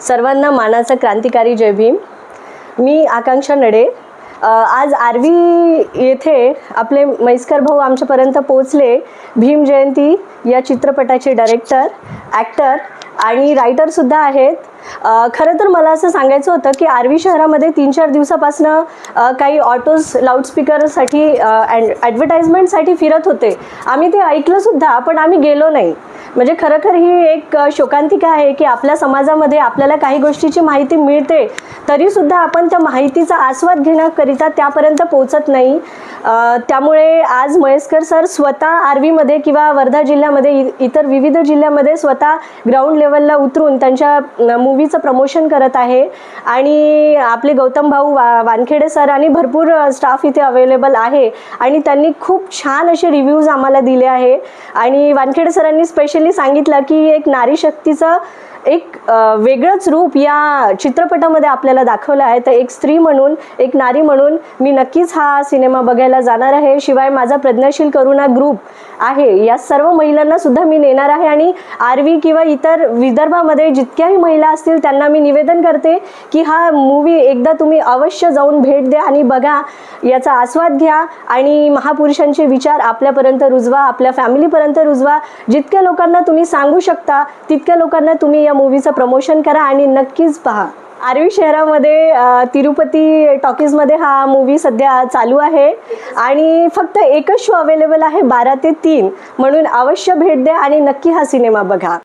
सर्वांना मानाचा क्रांतिकारी जय भीम. मी आकांक्षा नडे. आज आरवी येथे आपले मैस्कर भाऊ आमच्यापर्यंत पोचले भीम जयंती या चित्रपटाचे डायरेक्टर ॲक्टर आणि रायटरसुद्धा आहेत. खरं तर मला असं सांगायचं होतं की आरवी शहरामध्ये तीन चार दिवसापासनं काही ऑटोज लाऊडस्पीकरसाठी ॲडव्हर्टाईजमेंटसाठी फिरत होते. आम्ही ते ऐकलंसुद्धा पण आम्ही गेलो नाही. म्हणजे खरोखर ही एक शोकांतिका आहे की आपल्या समाजामध्ये आपल्याला काही गोष्टीची माहिती मिळते तरीसुद्धा आपण त्या माहितीचा आस्वाद घेण्याकरिता त्यापर्यंत पोचत नाही. त्यामुळे आज मयस्कर सर स्वतः आर्वीमध्ये किंवा वर्धा जिल्ह्यामध्ये इ- इतर विविध जिल्ह्यामध्ये स्वतः ग्राउंड लेवलला उतरून त्यांच्या मूवीचं प्रमोशन करत आहे. आणि आपले गौतम भाऊ वा वानखेडे सर आणि भरपूर स्टाफ इथे अवेलेबल आहे. आणि त्यांनी खूप छान असे रिव्ह्यूज आम्हाला दिले आहे. आणि वानखेडे सरांनी स्पेशली सांगितलं की एक नारी शक्तीचं एक वेगळंच रूप या चित्रपटामध्ये आपल्याला दाखवलं आहे. तर एक स्त्री म्हणून एक नारी म्हणून मी नक्कीच हा सिनेमा बघायला जाणार आहे. शिवाय माझा प्रज्ञाशील करुणा ग्रुप आहे. या सर्व महिलांना सुद्धा मी नेणार आहे आणि आरवी किंवा इतर विदर्भामध्ये जितक्याही महिला असतील त्यांना मी निवेदन करते की हा मूवी एकदा तुम्ही अवश्य जाऊन भेट द्या आणि बघा. याचा आस्वाद घ्या आणि महापुरुषांचे विचार आपल्यापर्यंत रुजवा आपल्या फॅमिलीपर्यंत रुजवा. जितक्या लोकांना तुम्ही सांगू शकता तितक्या लोकांना तुम्ही या मूवीचं प्रमोशन करा आणि नक्कीच पहा. आरवी शहरामध्ये तिरुपती टॉकीजमध्ये हा मूवी सध्या चालू आहे. आणि फक्त एकच शो अवेलेबल आहे बारा ते तीन. म्हणून अवश्य भेट द्या आणि नक्की हा सिनेमा बघा.